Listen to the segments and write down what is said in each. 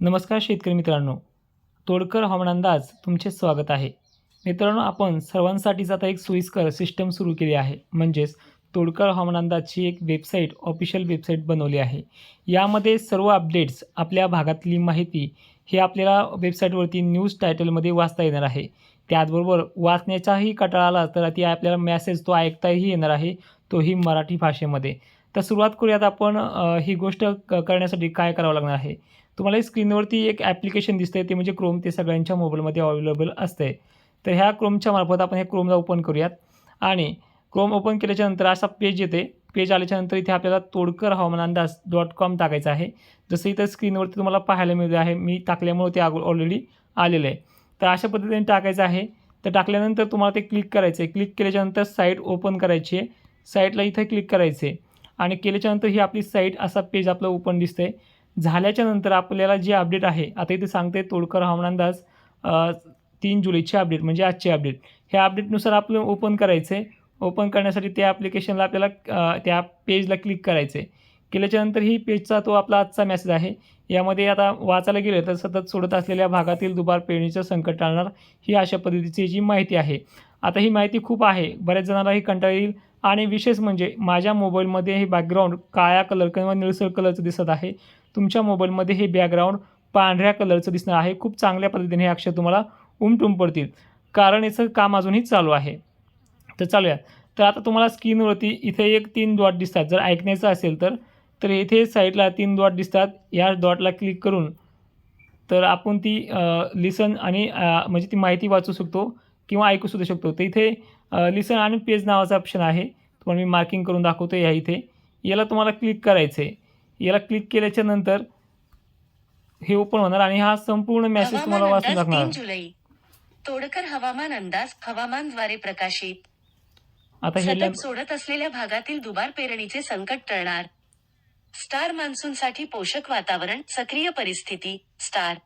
नमस्कार शेतकरी मित्रांनो. तोडकर हवामान अंदाज तुमचे स्वागत आहे. मित्रांनो आपण सर्वांसाठीच आता एक सोयीस्कर सिस्टम सुरू केली आहे. म्हणजेच तोडकर हवामान अंदाजची एक वेबसाईट ऑफिशियल वेबसाईट बनवली आहे. यामध्ये सर्व अपडेट्स आपल्या भागातली माहिती हे आपल्याला वेबसाईटवरती न्यूज टायटलमध्ये वाचता येणार आहे. त्याचबरोबर वाचण्याचाही कटाळा आला तर ती आपल्याला मॅसेज तो ऐकताही येणार आहे तोही मराठी भाषेमध्ये. तर सुरुवात करूयात आपण ही गोष्ट क करण्यासाठी काय करावं लागणार आहे. तुम्हाला स्क्रीनवरती एक ॲप्लिकेशन दिसतंय ते म्हणजे क्रोम ते सगळ्यांच्या मोबाईलमध्ये अवेलेबल असते तर ह्या क्रोमच्या मार्फत आपण हे क्रोमला ओपन करूयात. आणि क्रोम ओपन केल्याच्यानंतर असा पेज येते पेज आल्याच्यानंतर इथे आपल्याला तोडकर हवामान अंदाज डॉट कॉम टाकायचं आहे. जसं इथं स्क्रीनवरती तुम्हाला पाहायला मिळतं आहे मी टाकल्यामुळे ते ऑलरेडी आलेलं आहे. तर अशा पद्धतीने टाकायचं आहे. तर टाकल्यानंतर तुम्हाला ते क्लिक करायचं आहे क्लिक केल्याच्यानंतर साईट ओपन करायची आहे. साईटला इथं क्लिक करायचं आहे आणि केल्याच्यानंतर ही आपली साईट असा पेज आपलं ओपन दिसतंय. झाल्याच्यानंतर आपल्याला जे अपडेट आहे आता इथे सांगते तोडकर हवामान अंदाज तीन जुलैचे अपडेट म्हणजे आजचे अपडेट ह्या अपडेटनुसार आपलं ओपन करायचं आहे ओपन करण्यासाठी त्या ॲप्लिकेशनला आपल्याला त्या पेजला क्लिक करायचं आहे केल्याच्यानंतर ही पेजचा तो आपला आजचा मेसेज आहे. यामध्ये आता वाचायला गेलं तर सतत सोडत असलेल्या भागातील दुबार पेरणीचं संकट टाळणार ही अशा पद्धतीची जी माहिती आहे. आता ही माहिती खूप आहे. बऱ्याच जणांना ही कंटाळा येईल. आणि विशेष म्हणजे माझ्या मोबाईलमध्ये हे बॅकग्राऊंड काळ्या कलर किंवा निळसर कलरचं दिसत आहे. तुमच्या मोबाईलमध्ये हे बॅकग्राऊंड पांढऱ्या कलरचं दिसणार आहे. खूप चांगल्या पद्धतीने हे अक्षर तुम्हाला उमटून पडतील. कारण याचं काम अजूनही चालू आहे. तर चालूया. तर आता तुम्हाला स्क्रीनवरती इथे एक तीन डॉट दिसतात. जर ऐकण्याचं असेल तर तर इथे साईडला तीन डॉट दिसतात. या डॉटला क्लिक करून तर आपण ती लिसन आणि म्हणजे ती माहिती वाचू शकतो. किंवा ऐकू सुद्धा शकतो. तर इथे लिसन आणि पेज नावाचा ऑप्शन आहे. तुम्हाला मी मार्किंग करून दाखवतो या इथे. याला तुम्हाला क्लिक करायचं आहे याला क्लिक केल्याच्यानंतर हे ओपन होणार आणि हा संपूर्ण मेसेज तुम्हाला हवामान वाचून अंदाज दाखवणार तोडकर हवामान अंदाज हवामानद्वारे प्रकाशित. आता हे सोडत असलेल्या भागातील दुबार पेरणीचे संकट टळणार. स्टार मान्सूनसाठी पोषक वातावरण सक्रिय परिस्थिती. स्टार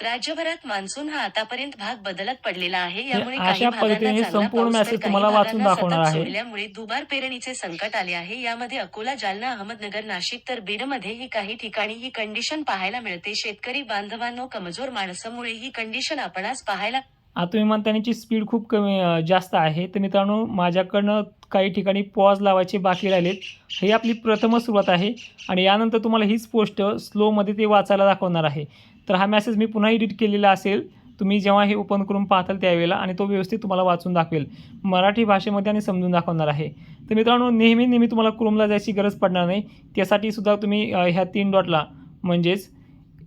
राज्यभरात मान्सून हा आतापर्यंत भाग बदलत पडलेला आहे. यामुळे काही भागांना चांगला संपूर्ण पाऊस तर काही तुम्हाला वाचून भागांना दाखवणार सतत आहे. सोडल्यामुळे दुबार पेरणीचे संकट आले आहे. यामध्ये अकोला जालना अहमदनगर नाशिक तर बीडमध्येही काही ठिकाणी ही कंडिशन पाहायला मिळते. शेतकरी बांधवांनो कमजोर माणसामुळे ही कंडिशन आपणास पाहायला आता तुम्ही म्हणता याची स्पीड खूप कमी जास्त आहे. तर मित्रांनो माझ्याकडनं काही ठिकाणी पॉज लावायचे बाकी राहिलेत. ही आपली प्रथमच सुरुवात आहे. आणि यानंतर तुम्हाला हीच पोस्ट स्लोमध्ये ते वाचायला दाखवणार आहे. तर हा मेसेज मी पुन्हा एडिट केलेला असेल. तुम्ही जेव्हा हे ओपन करून पाहताल त्यावेळेला आणि तो व्यवस्थित तुम्हाला वाचून दाखवेल. मराठी भाषेमध्ये आणि समजून दाखवणार आहे. तर मित्रांनो नेहमी नेहमी तुम्हाला क्रोमला जायची गरज पडणार नाही. त्यासाठी सुद्धा तुम्ही ह्या तीन डॉटला म्हणजेच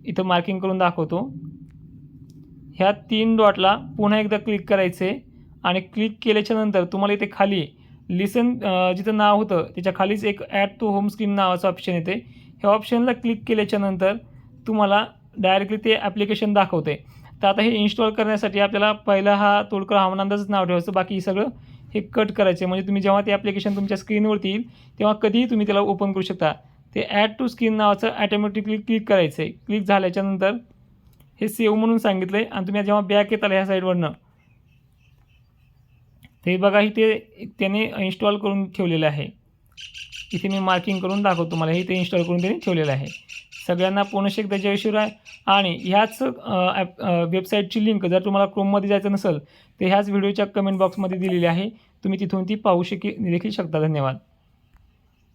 इथं मार्किंग करून दाखवतो. ह्या तीन डॉटला पुन्हा एकदा क्लिक करायचे आणि क्लिक केल्याच्यानंतर तुम्हाला इथे खाली लिसन जिथं नाव होतं त्याच्या खालीच एक ॲड टू होम स्क्रीन नावाचं ऑप्शन येते. ह्या ऑप्शनला क्लिक केल्याच्यानंतर तुम्हाला डायरेक्टली ते ॲप्लिकेशन दाखवते. तर आता हे इन्स्टॉल करण्यासाठी आपल्याला पहिला हा तोडकर हवामानंदाजच नाव ठेवायचं. बाकी सगळं हे कट करायचे. म्हणजे तुम्ही जेव्हा ते ॲप्लिकेशन तुमच्या स्क्रीनवरती येईल तेव्हा कधीही तुम्ही त्याला ओपन करू शकता. ते ॲड टू स्क्रीन नावाचं ॲटोमॅटिकली क्लिक करायचं. आहे क्लिक झाल्याच्यानंतर हे सेव्ह म्हणून सांगितलं आहे आणि तुम्ही जेव्हा बॅक येताल ह्या साईडवरनं ते बघा इथे त्याने इन्स्टॉल करून ठेवलेलं आहे. इथे मी मार्किंग करून दाखवतो तुम्हाला. हे ते इन्स्टॉल करून त्यांनी ठेवलेलं आहे. सगळ्यांना पुनश्च एकदा जयशिवराय आहे. आणि ह्याच ॲप वेबसाईटची लिंक जर तुम्हाला क्रोममध्ये जायचं नसेल तर ह्याच व्हिडिओच्या कमेंट बॉक्समध्ये दिलेली आहे. तुम्ही तिथून ती पाहू शके देखील शकता. धन्यवाद.